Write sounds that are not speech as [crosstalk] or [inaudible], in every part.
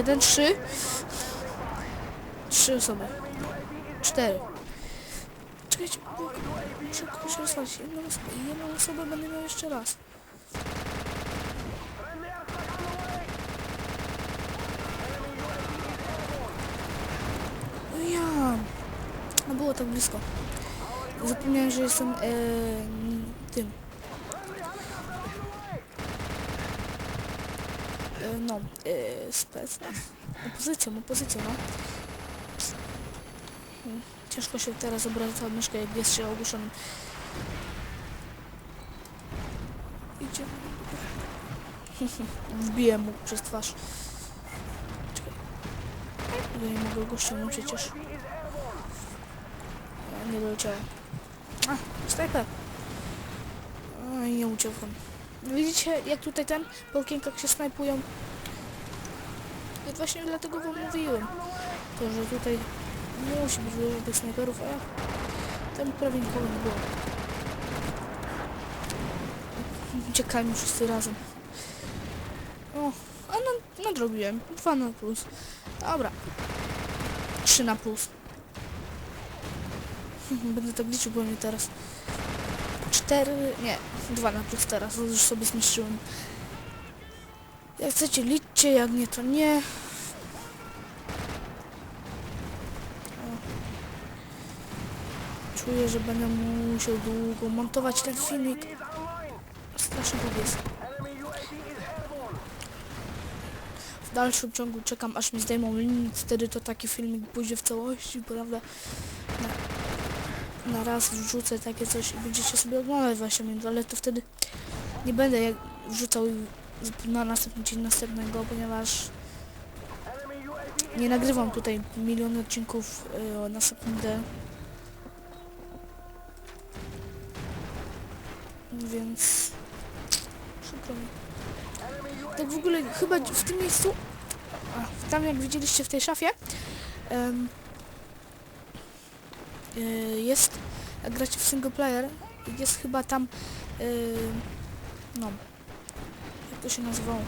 Jeden, trzy. Trzy osoby. Cztery. Czekajcie, bo muszę kogoś rozwalić. Jedną osobę, jedną osobę będę miał jeszcze raz. No Ja. No było tak blisko. Zapomniałem, że jestem e, tym. No, e, spec. Opozycją, opozycją, no. Ciężko się teraz obraca myszkę, jak jest się ogłuszonym. Idzie. Wbiję mu przez twarz. Czekaj. Ja nie mogę go ściągnąć przecież. Nie doleciałem. A, snajper. Oj, nie uciekłem. Widzicie, jak tutaj ten po okienkach się snajpują? I właśnie dlatego wam mówiłem. To, że tutaj musi być dużo tych snajperów, a tam prawie nikogo nie było. Uciekajmy wszyscy razem. O, a nad, nadrobiłem. 2 na plus. Dobra. 3 na plus. [laughs] Będę tak liczył pewnie teraz. 4, nie, 2 na plus teraz, już sobie zmieściłem. Jak chcecie liczcie, jak nie to nie. Czuję, że będę musiał długo montować ten filmik. Strasznie tak jest. W dalszym ciągu czekam aż mi zdejmą link, wtedy to taki filmik pójdzie w całości, prawda? Na raz wrzucę takie coś i będziecie sobie oglądać 20 minut, ale to wtedy nie będę jak wrzucał na następny dzień następnego, ponieważ nie nagrywam tutaj miliony odcinków y, o następny Więc przykro mi. Tak w ogóle chyba w tym miejscu, a, tam jak widzieliście w tej szafie, jest, jak gracie w single player, jest chyba tam, y, no, jak to się nazywało, y,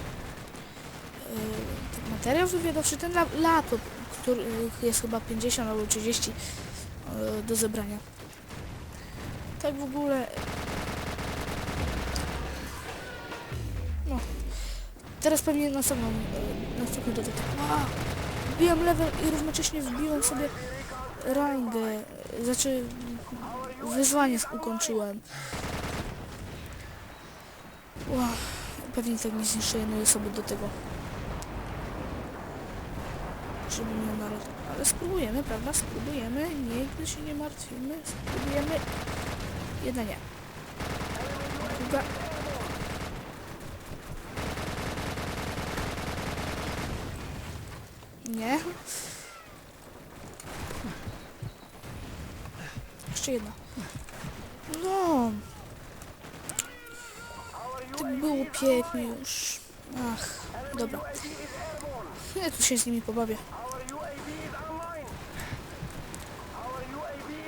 materiał wywiadowczy, ten la- laptop, który jest chyba 50 albo 30 y, do zebrania. Tak w ogóle No. Teraz pewnie następną, następny dodatek. A, wbiłem level i równocześnie wbiłem sobie rangę. Znaczy, wyzwanie ukończyłem. Ła, pewnie tak nie zniszczę jednej osoby do tego. Żeby miał naród. Ale spróbujemy, prawda? Spróbujemy. Nigdy się nie martwimy. Spróbujemy. Jedna nie. Druga. Nie. Jeszcze jedna. No. Tak było pięknie już. Ach, dobra. Ja tu się z nimi pobawię.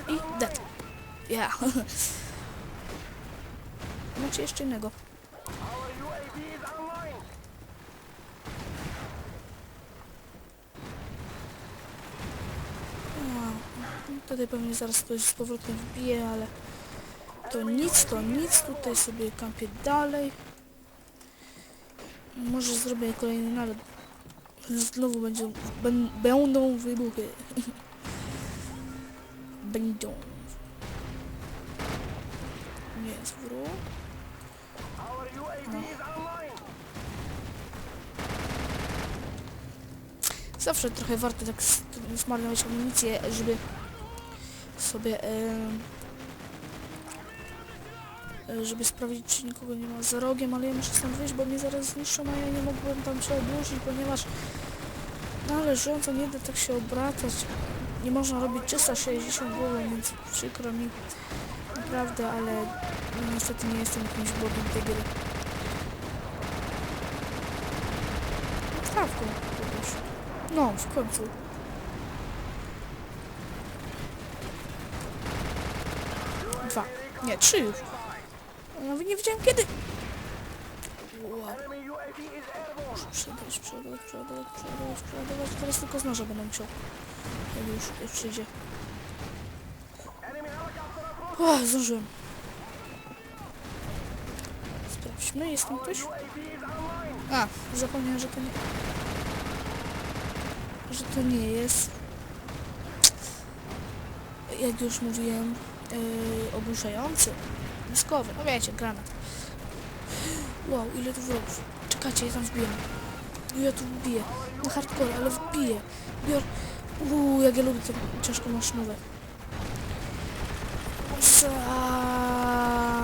I dead. Ja. [laughs] Macie jeszcze innego. No, tutaj pewnie zaraz ktoś z powrotem wbije, ale to nic, to nic. Tutaj sobie kampię dalej. Może zrobię kolejny nalot. Znowu ben, będą wybuchy. [laughs] będą. Nie, zwrót. No. Zawsze trochę warto tak zmarnować amunicję, żeby sobie e, żeby sprawdzić, czy nikogo nie ma za rogiem, ale ja muszę stąd wyjść, bo mnie zaraz zniszczą, a ja nie mogłem tam się odłożyć, ponieważ należąco nie da tak się obracać. Nie można robić 360 głową, więc przykro mi naprawdę, ale no, niestety nie jestem jakimś bogiem tej gry. No, w końcu. Dwa. Nie, trzy już. Nawet nie wiedziałem kiedy. Wow. Muszę przeładować, przeładować, przeładować, przeładować, przeładować. Teraz tylko z noża będę musiał. Jak już, jak przyjdzie. O, zdążyłem. Sprawdźmy, jest tam ktoś? A, zapomniałem, że to nie... Że to nie jest... Jak już mówiłem, yy, ogłuszający. Dyskowy, no wiecie, granat. Wow, ile tu wrogów. Czekajcie, ja tam wbiję. Ja tu wbiję. Na hardcore, ale wbiję. Bior... Uuu, jak ja lubię te ciężko maszynowe. Za...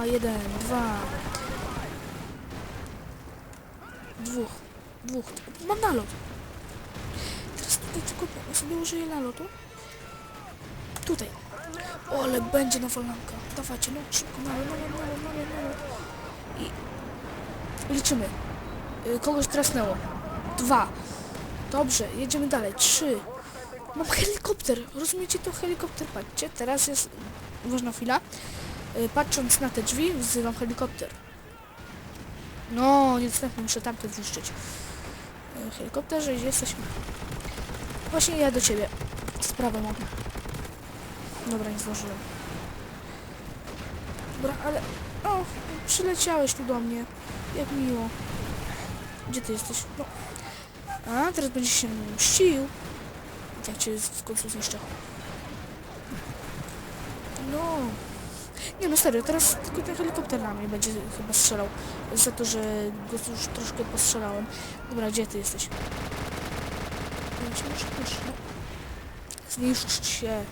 Jeden, dwa. Dwóch. Dwóch. Mam nalot. Teraz tutaj tylko sobie użyję nalotu. Tutaj. O, ale będzie nawalanka. Dawajcie, no szybko, nalot, nalot, nalot, nalot, nalot. I liczymy. Y, Kogoś trasnęło. Dwa. Dobrze, jedziemy dalej. Trzy. Mam helikopter. Rozumiecie to helikopter? Patrzcie, teraz jest ważna chwila. Y, Patrząc na te drzwi, wzywam helikopter. No, niestety muszę tamte zniszczyć. Y, Helikopterze, gdzie jesteśmy? Właśnie ja do ciebie. Sprawę mam. Dobra, nie zdążyłem. Dobra, ale... O, przyleciałeś tu do mnie. Jak miło. Gdzie ty jesteś? No. A, teraz będziesz się mścił. Jak cię w końcu zniszczę. No. Nie no serio, teraz tylko ten helikopter na mnie będzie chyba strzelał. Za to, że go już troszkę postrzelałem. Dobra, gdzie ty jesteś? Zniszcz, no. Zniszcz się.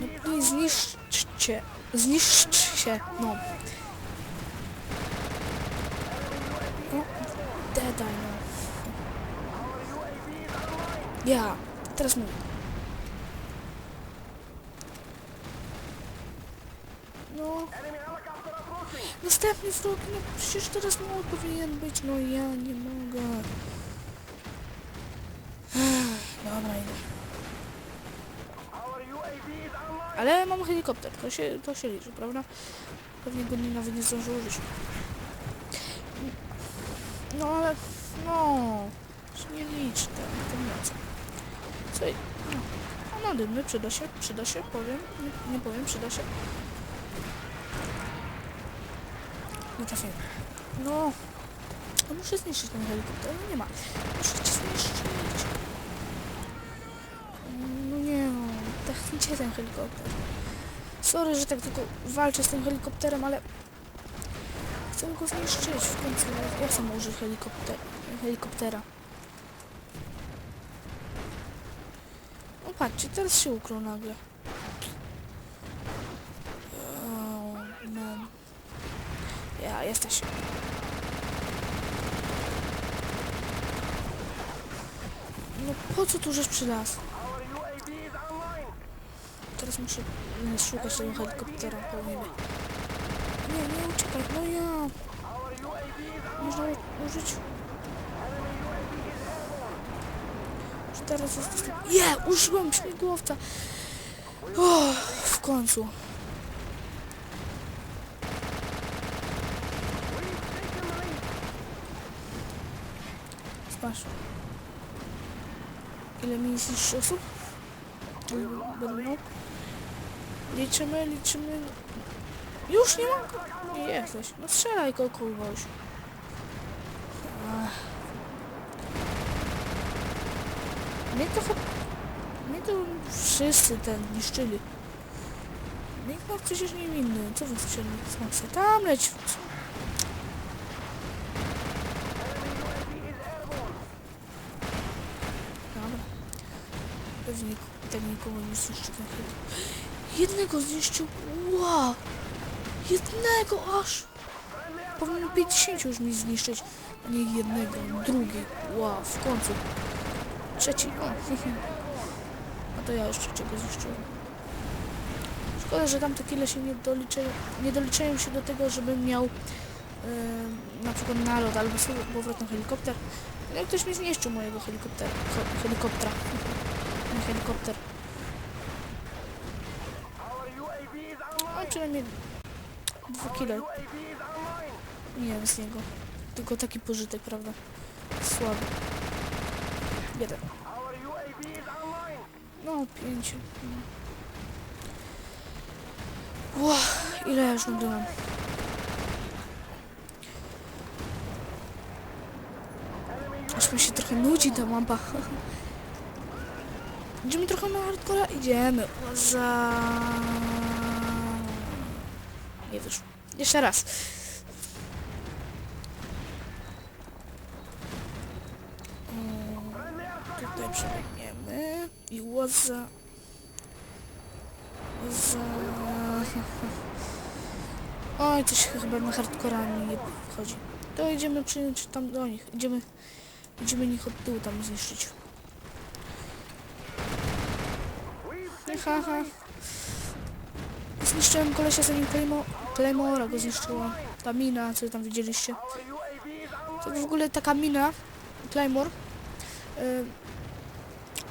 No nie zniszczcie. Zniszcz się. No. No, dedaj no. Ja. Teraz mówię. No. Następny wróg, no przecież teraz mało powinien być, no ja nie mogę. Ech, Dobra, idę. Ale mam helikopter, to się, to się liczy, prawda? Pewnie go nie- nawet nie zdążył użyć. No ale, no, nie liczy ten, ten moc. Co, no, no dymny, przyda się, przyda się, powiem, nie, nie powiem, przyda się. Nie trafiłem. No, no muszę zniszczyć ten helikopter, no nie ma. Muszę cię zniszczyć. No nie no, gdzie ten helikopter? Sorry, że tak tylko walczę z tym helikopterem, ale chcę go zniszczyć w końcu. Ja sam użyć helikopter, helikoptera. No patrzcie, teraz się ukrył nagle. Ja, jesteś. No po co tu żeś przy nas? Teraz muszę mm, szukać tego helikoptera po niebie. Nie, nie uciekaj, no ja. Można użyć... Czy teraz jest dostęp... Je, użyłem śmigłowca. O, w końcu. Spasz. Ile mi zniszczy osób? Będę miał? Liczymy, liczymy. Już nie mam. Nie jesteś. No strzelaj go kogoś. Mnie to chyba... Mnie to wszyscy ten niszczyli. Nikt ma przecież niewinny. Co wy chcecie z Maxa? Tam leć. Dobra. Pewnie tak nikogo nie zniszczy ten hit. Jednego zniszczył. Wow! Jednego aż! Powinien 50 już mi zniszczyć, nie jednego. Drugi. Wow, w końcu. Trzeci. O, [laughs] a to ja już trzeciego zniszczyłem. Szkoda, że tamte kile się nie doliczają, nie doliczają się do tego, żebym miał em, na przykład nalot albo sobie powrotny helikopter. Ale ktoś mi zniszczył mojego helikoptera. He, helikoptera. [laughs] Helikopter. A przynajmniej dwa kile. Nie wiem z niego. Tylko taki pożytek, prawda? Słaby. Jeden. No, pięciu. No. Ło, ile ja już nagrywam? Aż mi się trochę nudzi ta mapa. [laughs] Idziemy trochę na hardcora? Idziemy. Za... Nie wyszło. Jeszcze raz. Mm, Tutaj przebiegniemy. I łoza... Za... [laughs] Oj, coś chyba na hardcora mi nie wchodzi. To idziemy przyjąć tam do nich. Idziemy... Idziemy ich od tyłu tam zniszczyć. Haha. Zniszczyłem kolesia zanim Claymore, Claymora go zniszczyła. Ta mina, co tam widzieliście. To w ogóle taka mina, Claymore,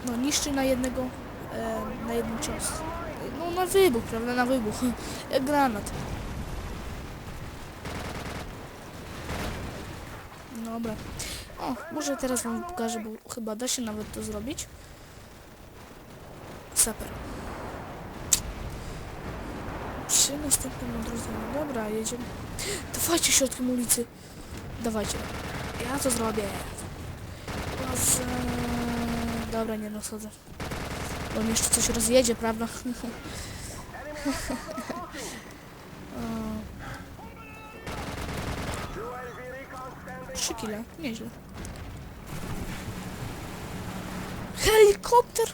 no niszczy na jednego, na jeden cios. No na wybuch, prawda, na wybuch. [laughs] Jak granat. Dobra. O, może teraz wam pokażę, bo chyba da się nawet to zrobić. Super. Przy następnym odrodzeniu. Dobra, jedziemy. Dawajcie środkiem ulicy. Dawajcie. Ja to zrobię. Boże. Dobra, nie no, schodzę. Bo mi jeszcze coś rozjedzie, prawda? [laughs] Trzy kile, nieźle. Helikopter!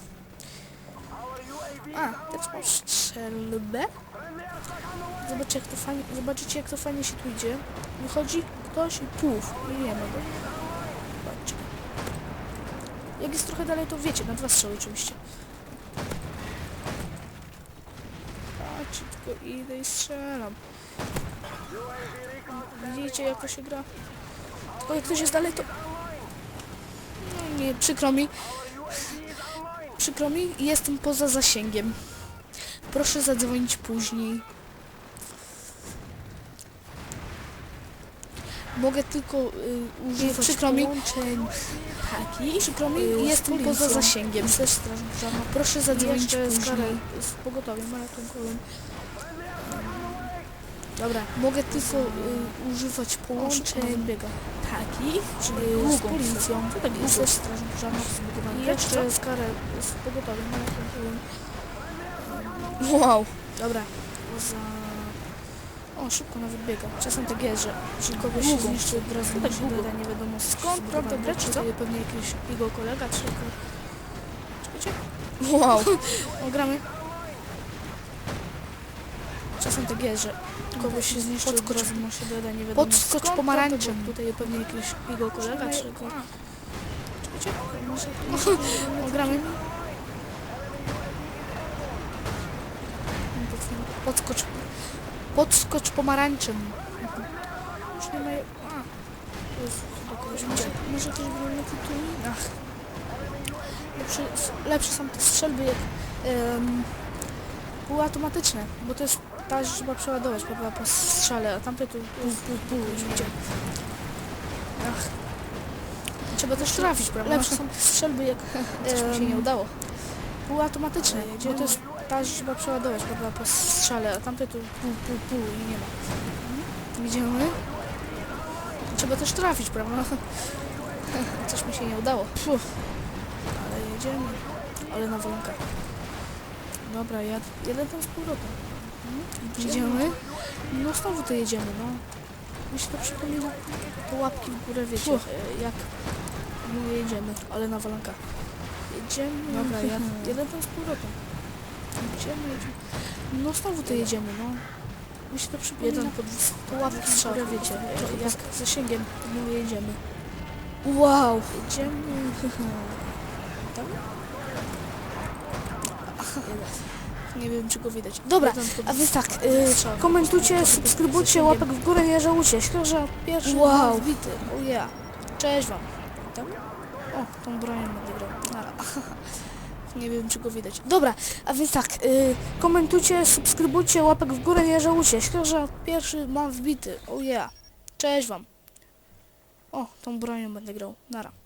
A, teraz mam strzelbę. Zobaczcie jak to fajnie, zobaczycie jak to fajnie się tu idzie. Wychodzi ktoś i puf, nie ma go. Zobaczcie. Jak jest trochę dalej, to wiecie, na dwa strzały oczywiście. Patrzcie, tylko idę i strzelam. Widzicie jak to się gra? Tylko jak ktoś jest dalej, to... No nie, przykro mi. Przykro mi, jestem poza zasięgiem. Proszę zadzwonić później. Mogę tylko y, używać przykro mi. połączeń takich. Przykro mi, y, jestem poza zasięgiem. Też straż pożarna. Proszę zadzwonić później. z pogotowiem ratunkowym. Dobra, mogę tylko y, używać połączeń biega. takich, czyli Długą z policją. Co tak I jest? I I jeszcze jeszcze z karę z pogotowiem ratunkowym. Wow, dobra. Za... O, szybko nawet biega. Czasem tak jest, że, że kogoś się zniszczy od razu tak tak długo? doda, nie wiadomo skąd, prawda, grać, czy co? Pewnie jakiś jego kolega, czy. Czekajcie. Wow. [laughs] O, gramy. Czasem tak jest, że kogoś się zniszczy od razu mu się doda, nie wiadomo podskocz skąd, pomarańczem. prawda, Tutaj pewnie jakiś jego kolega, czy. Czekajcie. [laughs] O, gramy. Podskocz. Podskocz pomarańczem. Już nie ma... A. Jezu, chyba kogoś widzę. Może też na. Lepsze, lepsze są te strzelby jak em, półautomatyczne, bo to jest ta, że trzeba przeładować prawda, po strzale, a tamte to pół, już widziałem. Ach. Trzeba też trafić, prawda? Lepsze są te strzelby jak... Coś mi się nie udało. Półautomatyczne, bo to jest ta, trzeba przeładować prawda, po strzale, a tamte to pół, pół, pół i nie ma. Widzimy? Trzeba też trafić, prawda? [laughs] Coś mi się nie udało. Puh. Ale jedziemy. Ale na wolonkę. Dobra, ja jeden tam z powrotem. Jedziemy. No znowu to jedziemy, no. Mi się to przypomina te łapki w górę, wiecie, Puh. e, jak no, jedziemy, ale na walanka. Jedziemy. Dobra, ja [laughs] jeden tam z powrotem. Jedziemy, jedziemy. No znowu to jedziemy, no. Mi się to przypomina Jeden te łapki w górę, wiecie, e, jak zasięgiem no, jedziemy. Wow! Jedziemy. Tam? Nie wiem, czy go widać. Dobra, A więc tak, y, strzał. komentujcie, subskrybujcie, łapek w górę, nie żałujcie. Że pierwszy Wow, wbity. O ja. Cześć wam. Tam? O, tą bronią będę grał. Nie wiem, czy go widać. Dobra, a więc tak, y, komentujcie, subskrybujcie, łapek w górę, nie żałujcie. Że Pierwszy mam wbity. O ja. Cześć wam. O, tą bronią będę grał. Nara.